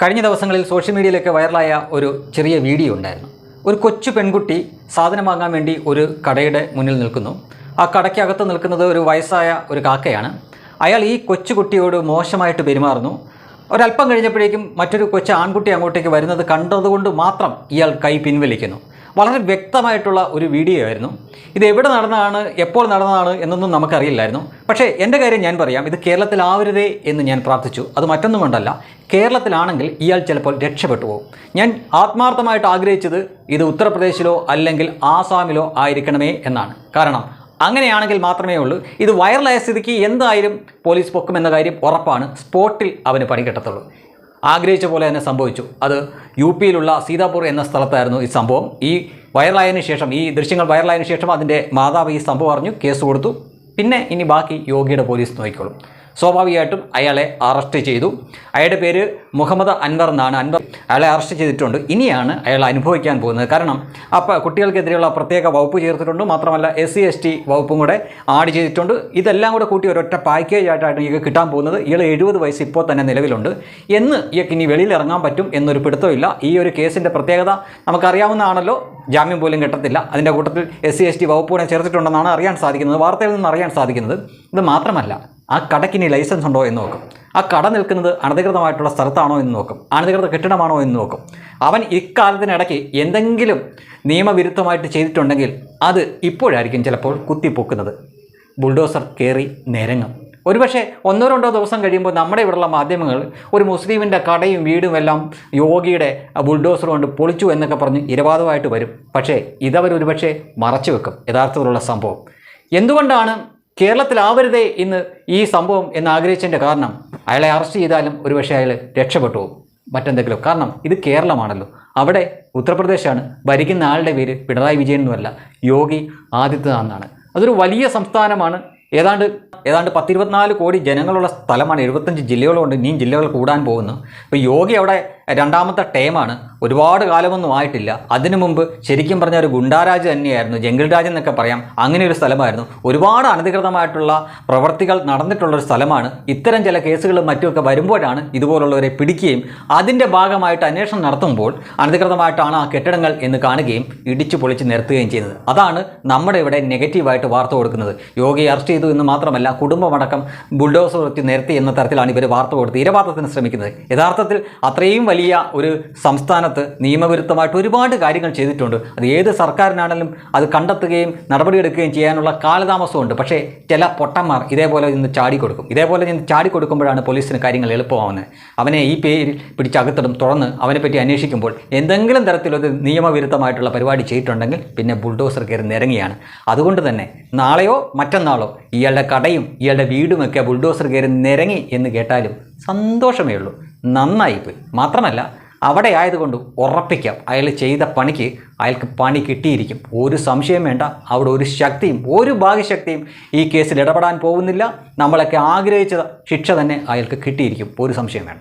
കഴിഞ്ഞ ദിവസങ്ങളിൽ സോഷ്യൽ മീഡിയയിലൊക്കെ വൈറലായ ഒരു ചെറിയ വീഡിയോ ഉണ്ടായിരുന്നു. ഒരു കൊച്ചു പെൺകുട്ടി സാധനം വാങ്ങാൻ വേണ്ടി ഒരു കടയുടെ മുന്നിൽ നിൽക്കുന്നു. ആ കടയ്ക്കകത്ത് നിൽക്കുന്നത് ഒരു വയസ്സായ ഒരു കാക്കയാണ്. അയാൾ ഈ കൊച്ചുകുട്ടിയോട് മോശമായിട്ട് പെരുമാറുന്നു. ഒരല്പം കഴിഞ്ഞപ്പോഴേക്കും മറ്റൊരു കൊച്ചു ആൺകുട്ടി അങ്ങോട്ടേക്ക് വരുന്നത് കണ്ടതുകൊണ്ട് മാത്രം ഇയാൾ കൈ പിൻവലിക്കുന്നു. വളരെ വ്യക്തമായിട്ടുള്ള ഒരു വീഡിയോ ആയിരുന്നു. ഇത് എവിടെ നടന്നതാണ് എപ്പോൾ നടന്നതാണ് എന്നൊന്നും നമുക്കറിയില്ലായിരുന്നു. പക്ഷേ എന്റെ കാര്യം ഞാൻ പറയാം ഇത് കേരളത്തിലാവരുതേ എന്ന് ഞാൻ പ്രാർത്ഥിച്ചു. അത് മറ്റൊന്നും കൊണ്ടല്ല കേരളത്തിലാണെങ്കിൽ ഇയാൾ ചിലപ്പോൾ രക്ഷപ്പെട്ടു പോകും. ഞാൻ ആത്മാർത്ഥമായിട്ട് ആഗ്രഹിച്ചത് ഇത് ഉത്തർപ്രദേശിലോ അല്ലെങ്കിൽ ആസാമിലോ ആയിരിക്കണമേ എന്നാണ്. കാരണം അങ്ങനെയാണെങ്കിൽ മാത്രമേ ഉള്ളൂ. ഇത് വൈറലായ സ്ഥിതിക്ക് എന്തായാലും പോലീസ് പൊക്കുമെന്ന കാര്യം ഉറപ്പാണ്. സ്പോട്ടിൽ അവന് പണി കിട്ടത്തുള്ളൂ ആഗ്രഹിച്ച പോലെ തന്നെ സംഭവിച്ചു. അത് യു പിയിലുള്ള സീതാപൂർ എന്ന സ്ഥലത്തായിരുന്നു ഈ സംഭവം. ഈ വൈറലായതിനു ശേഷം ഈ ദൃശ്യങ്ങൾ വൈറലായതിനു ശേഷം അതിന്റെ മാതാവ് ഈ സംഭവം അറിഞ്ഞു കേസ് കൊടുത്തു. പിന്നെ ഇനി ബാക്കി യോഗിയുടെ പോലീസ് നോക്കിക്കോളും. സ്വാഭാവികമായിട്ടും അയാളെ അറസ്റ്റ് ചെയ്തു. അയാളുടെ പേര് മുഹമ്മദ് അൻവർ എന്നാണ്. അൻവർ അയാളെ അറസ്റ്റ് ചെയ്തിട്ടുണ്ട്. ഇനിയാണ് അയാൾ അനുഭവിക്കാൻ പോകുന്നത്. കാരണം അപ്പോൾ കുട്ടികൾക്കെതിരെയുള്ള പ്രത്യേക വകുപ്പ് ചേർത്തിട്ടുണ്ട്. മാത്രമല്ല എസ് സി എസ് ടി വകുപ്പും കൂടെ ആഡ് ചെയ്തിട്ടുണ്ട്. ഇതെല്ലാം കൂടെ കൂട്ടി ഒരൊറ്റ പാക്കേജ് ആയിട്ടാണ് ഇയാൾക്ക് കിട്ടാൻ പോകുന്നത്. ഇയാൾ എഴുപത് വയസ്സ് ഇപ്പോൾ തന്നെ നിലവിലുണ്ട്. എന്ന് ഇയാൾക്ക് ഇനി വെളിയിൽ ഇറങ്ങാൻ പറ്റും എന്നൊരു പിടുത്തമില്ല. ഈ ഒരു കേസിന്റെ പ്രത്യേകത നമുക്കറിയാവുന്നതാണല്ലോ. ജാമ്യം പോലും കിട്ടത്തില്ല. അതിന്റെ കൂട്ടത്തിൽ എസ് സി എസ് ടി വകുപ്പ് കൂടെ ചേർത്തിട്ടുണ്ടെന്നാണ് അറിയാൻ സാധിക്കുന്നത്. വാർത്തയിൽ നിന്ന് അറിയാൻ സാധിക്കുന്നത്. ഇത് മാത്രമല്ല ആ കടയ്ക്കിനി ലൈസൻസ് ഉണ്ടോ എന്ന് നോക്കും. ആ കട നിൽക്കുന്നത് അനധികൃതമായിട്ടുള്ള സ്ഥലത്താണോ എന്ന് നോക്കും. അനധികൃത കെട്ടിടമാണോ എന്ന് നോക്കും. അവൻ ഇക്കാലത്തിനിടയ്ക്ക് എന്തെങ്കിലും നിയമവിരുദ്ധമായിട്ട് ചെയ്തിട്ടുണ്ടെങ്കിൽ അത് ഇപ്പോഴായിരിക്കും ചിലപ്പോൾ കുത്തിപ്പൊക്കുന്നത്. ബുൾഡോസർ കയറി നിരങ്ങും ഒരുപക്ഷെ ഒന്നോ രണ്ടോ ദിവസം കഴിയുമ്പോൾ നമ്മുടെ ഇവിടെയുള്ള മാധ്യമങ്ങൾ ഒരു മുസ്ലിമിന്റെ കടയും വീടും എല്ലാം യോഗിയുടെ ബുൾഡോസർ കൊണ്ട് പൊളിച്ചു എന്നൊക്കെ പറഞ്ഞ് ഇരവാദമായിട്ട് വരും. പക്ഷേ ഇതവർ ഒരുപക്ഷെ മറച്ചു വെക്കും. യഥാർത്ഥത്തിലുള്ള സംഭവം. എന്തുകൊണ്ടാണ് കേരളത്തിലാവരുതേ ഇന്ന് ഈ സംഭവം എന്ന് ആഗ്രഹിച്ചതിന്റെ കാരണം അയാളെ അറസ്റ്റ് ചെയ്താലും ഒരുപക്ഷെ അയാൾ രക്ഷപ്പെട്ടു മറ്റെന്തെങ്കിലും കാരണം ഇത് കേരളമാണല്ലോ. അവിടെ ഉത്തർപ്രദേശാണ്. ഭരിക്കുന്ന ആളുടെ പേര് പിണറായി വിജയൻ എന്നുമല്ല യോഗി ആദിത്യനാഥ് എന്നാണ്. അതൊരു വലിയ സംസ്ഥാനമാണ്. ഏതാണ്ട് ഏതാണ്ട് പത്തിരുപത്തിനാല് കോടി ജനങ്ങളുള്ള സ്ഥലമാണ്. എഴുപത്തഞ്ച് ജില്ലകളുണ്ട്. ഇനിയും ജില്ലകൾ കൂടാൻ പോകുന്നു. അപ്പോൾ യോഗി അവിടെ രണ്ടാമത്തെ ടേമാണ് ഒരുപാട് കാലമൊന്നും ആയിട്ടില്ല. അതിനു മുമ്പ് ശരിക്കും പറഞ്ഞ ഒരു ഗുണ്ടാരാജ് തന്നെയായിരുന്നു. ജംഗിൾ രാജ് എന്നൊക്കെ പറയാം. അങ്ങനെ ഒരു സ്ഥലമായിരുന്നു. ഒരുപാട് അനധികൃതമായിട്ടുള്ള പ്രവർത്തികൾ നടന്നിട്ടുള്ള ഒരു സ്ഥലമാണ്. ഇത്തരം ചില കേസുകളും മറ്റുമൊക്കെ വരുമ്പോഴാണ് ഇതുപോലുള്ളവരെ പിടിക്കുകയും അതിന്റെ ഭാഗമായിട്ട് അന്വേഷണം നടത്തുമ്പോൾ അനധികൃതമായിട്ടാണ് ആ കെട്ടിടങ്ങൾ എന്ന് കാണുകയും ഇടിച്ചു പൊളിച്ച് നിർത്തുകയും ചെയ്യുന്നത് അതാണ് നമ്മുടെ ഇവിടെ നെഗറ്റീവായിട്ട് വാർത്ത കൊടുക്കുന്നത്. യോഗി അറസ്റ്റ് ചെയ്തു എന്ന് മാത്രമല്ല കുടുംബമടക്കം ബുൾഡോസർ നിർത്തി എന്ന തരത്തിലാണ് ഇവർ വാർത്ത കൊടുത്ത് ഇരവാദത്തിന് ശ്രമിക്കുന്നത്. യഥാർത്ഥത്തിൽ അത്രയും വലിയ ഒരു സംസ്ഥാനത്ത് നിയമവിരുദ്ധമായിട്ട് ഒരുപാട് കാര്യങ്ങൾ ചെയ്തിട്ടുണ്ട്. അത് ഏത് സർക്കാരിനാണെങ്കിലും അത് കണ്ടെത്തുകയും നടപടിയെടുക്കുകയും ചെയ്യാനുള്ള കാലതാമസമുണ്ട്. പക്ഷേ ചില പൊട്ടന്മാർ ഇതേപോലെ നിന്ന് ചാടിക്കൊടുക്കും. ഇതേപോലെ നിന്ന് ചാടിക്കൊടുക്കുമ്പോഴാണ് പോലീസിന് കാര്യങ്ങൾ എളുപ്പമാവുന്നത്. അവനെ ഈ പേരിൽ പിടിച്ചകത്തിടും. തുറന്ന് അവനെപ്പറ്റി അന്വേഷിക്കുമ്പോൾ എന്തെങ്കിലും തരത്തിലൊരു നിയമവിരുദ്ധമായിട്ടുള്ള പരിപാടി ചെയ്തിട്ടുണ്ടെങ്കിൽ പിന്നെ ബുൾഡോസർ കയറി നിരങ്ങിയാണ്. അതുകൊണ്ട് തന്നെ നാളെയോ മറ്റന്നാളോ ഇയാളുടെ കടയും ഇയാളുടെ വീടുമൊക്കെ ബുൾഡോസർ കയറി നിരങ്ങി എന്ന് കേട്ടാലും സന്തോഷമേ ഉള്ളൂ. നന്നായിപ്പോയി. മാത്രമല്ല അവിടെ ആയതുകൊണ്ട് ഉറപ്പിക്കാം. അയാൾ ചെയ്ത പണിക്ക് അയാൾക്ക് പണി കിട്ടിയിരിക്കും. ഒരു സംശയം വേണ്ട. അവിടെ ഒരു ശക്തിയും ഒരു ഭാഗ്യശക്തിയും ഈ കേസിൽ ഇടപെടാൻ പോകുന്നില്ല. നമ്മളൊക്കെ ആഗ്രഹിച്ച ശിക്ഷ തന്നെ അയാൾക്ക് കിട്ടിയിരിക്കും. ഒരു സംശയം വേണ്ട.